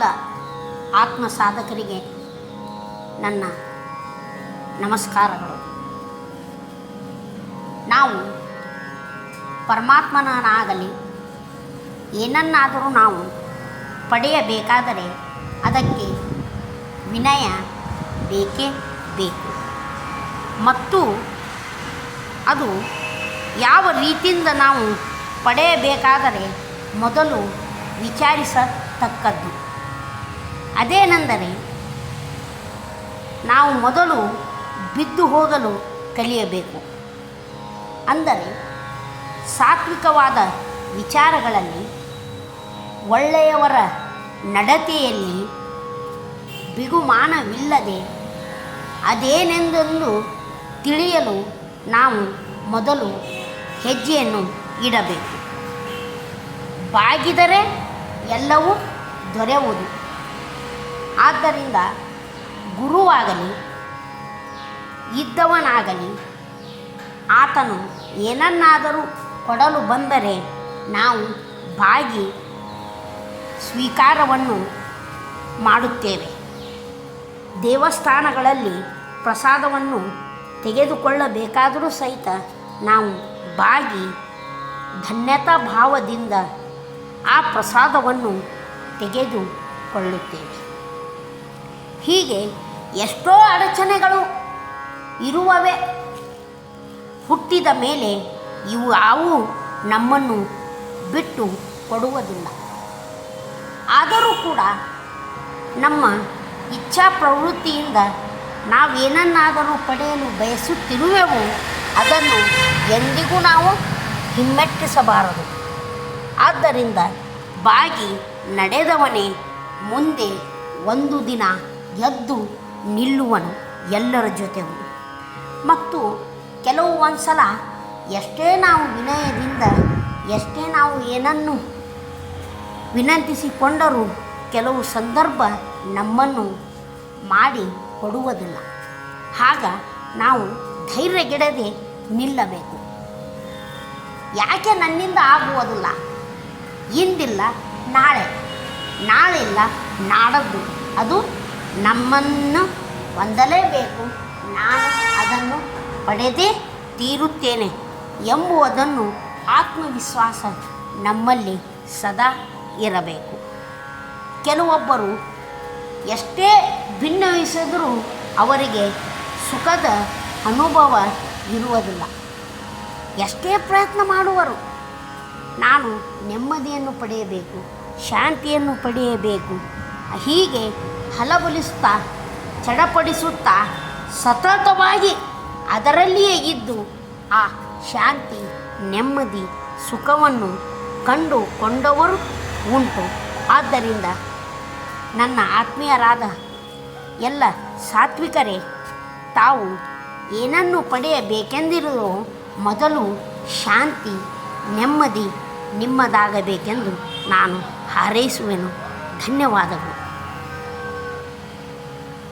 ಎಲ್ಲ ಆತ್ಮ ಸಾಧಕರಿಗೆ ನನ್ನ ನಮಸ್ಕಾರಗಳು. ನಾವು ಪರಮಾತ್ಮನಾಗಲಿ ಏನನ್ನಾದರೂ ನಾವು ಪಡೆಯಬೇಕಾದರೆ ಅದಕ್ಕೆ ವಿನಯ ಬೇಕೇ ಬೇಕು. ಮತ್ತು ಅದು ಯಾವ ರೀತಿಯಿಂದ ನಾವು ಪಡೆಯಬೇಕಾದರೆ ಮೊದಲು ವಿಚಾರಿಸತಕ್ಕದ್ದು. ಅದೇನೆಂದರೆ, ನಾವು ಮೊದಲು ಬಿದ್ದು ಹೋಗಲು ಕಲಿಯಬೇಕು. ಅಂದರೆ, ಸಾತ್ವಿಕವಾದ ವಿಚಾರಗಳಲ್ಲಿ ಒಳ್ಳೆಯವರ ನಡತೆಯಲ್ಲಿ ಬಿಗುಮಾನವಿಲ್ಲದೆ ಅದೇನೆಂದೆಂದು ತಿಳಿಯಲು ನಾವು ಮೊದಲು ಹೆಜ್ಜೆಯನ್ನು ಇಡಬೇಕು. ಬಾಗಿದರೆ ಎಲ್ಲವೂ ದೊರೆಯುವುದು. ಆದ್ದರಿಂದ ಗುರುವಾಗಲಿ, ಇದ್ದವನಾಗಲಿ, ಆತನು ಏನನ್ನಾದರೂ ಕೊಡಲು ಬಂದರೆ ನಾವು ಬಾಗಿ ಸ್ವೀಕಾರವನ್ನು ಮಾಡುತ್ತೇವೆ. ದೇವಸ್ಥಾನಗಳಲ್ಲಿ ಪ್ರಸಾದವನ್ನು ತೆಗೆದುಕೊಳ್ಳಬೇಕಾದರೂ ಸಹಿತ ನಾವು ಬಾಗಿ ಧನ್ಯತಾ ಭಾವದಿಂದ ಆ ಪ್ರಸಾದವನ್ನು ತೆಗೆದುಕೊಳ್ಳುತ್ತೇವೆ. ಹೀಗೆ ಎಷ್ಟೋ ಅಡಚಣೆಗಳು ಇರುವವೆ. ಹುಟ್ಟಿದ ಮೇಲೆ ಇವು ಯಾವೂ ನಮ್ಮನ್ನು ಬಿಟ್ಟು ಕೊಡುವುದಿಲ್ಲ. ಆದರೂ ಕೂಡ ನಮ್ಮ ಇಚ್ಛಾ ಪ್ರವೃತ್ತಿಯಿಂದ ನಾವೇನನ್ನಾದರೂ ಪಡೆಯಲು ಬಯಸುತ್ತಿರುವೆವು, ಅದನ್ನು ಎಂದಿಗೂ ನಾವು ಹಿಮ್ಮೆಟ್ಟಿಸಬಾರದು. ಆದ್ದರಿಂದ ಬಾಗಿ ನಡೆದವನೇ ಮುಂದೆ ಒಂದು ದಿನ ಎದ್ದು ನಿಲ್ಲುವನು ಎಲ್ಲರ ಜೊತೆಗೂ. ಮತ್ತು ಕೆಲವು ಒಂದು ಸಲ ಎಷ್ಟೇ ನಾವು ವಿನಯದಿಂದ, ಎಷ್ಟೇ ನಾವು ಏನನ್ನು ವಿನಂತಿಸಿಕೊಂಡರೂ ಕೆಲವು ಸಂದರ್ಭ ನಮ್ಮನ್ನು ಮಾಡಿ ಕೊಡುವುದಿಲ್ಲ. ಆಗ ನಾವು ಧೈರ್ಯಗೆಡದೆ ನಿಲ್ಲಬೇಕು. ಯಾಕೆ ನನ್ನಿಂದ ಆಗುವುದಿಲ್ಲ? ಇಂದಿಲ್ಲ, ನಾಳೆ. ನಾಳೆ ಇಲ್ಲ ನಾಡದ್ದು. ಅದು ನಮ್ಮನ್ನು ಹೊಂದಲೇಬೇಕು. ನಾನು ಅದನ್ನು ಪಡೆದೇ ತೀರುತ್ತೇನೆ ಎಂಬುವುದನ್ನು ಆತ್ಮವಿಶ್ವಾಸ ನಮ್ಮಲ್ಲಿ ಸದಾ ಇರಬೇಕು. ಕೆಲವೊಬ್ಬರು ಎಷ್ಟೇ ಭಿನ್ನವಿಸಿದರೂ ಅವರಿಗೆ ಸುಖದ ಅನುಭವ ಇರುವುದಿಲ್ಲ. ಎಷ್ಟೇ ಪ್ರಯತ್ನ ಮಾಡುವರು, ನಾನು ನೆಮ್ಮದಿಯನ್ನು ಪಡೆಯಬೇಕು, ಶಾಂತಿಯನ್ನು ಪಡೆಯಬೇಕು. ಹೀಗೆ ಹಲಬಲಿಸುತ್ತಾ, ಚಡಪಡಿಸುತ್ತಾ, ಸತತವಾಗಿ ಅದರಲ್ಲಿಯೇ ಇದ್ದು ಆ ಶಾಂತಿ, ನೆಮ್ಮದಿ, ಸುಖವನ್ನು ಕಂಡುಕೊಂಡವರು ಉಂಟು. ಆದ್ದರಿಂದ ನನ್ನ ಆತ್ಮೀಯರಾದ ಎಲ್ಲ ಸಾತ್ವಿಕರೇ, ತಾವು ಏನನ್ನು ಪಡೆಯಬೇಕೆಂದಿರೋ ಮೊದಲು ಶಾಂತಿ, ನೆಮ್ಮದಿ ನಿಮ್ಮದಾಗಬೇಕೆಂದು ನಾನು ಹಾರೈಸುವೆನು. ಧನ್ಯವಾದಗಳು.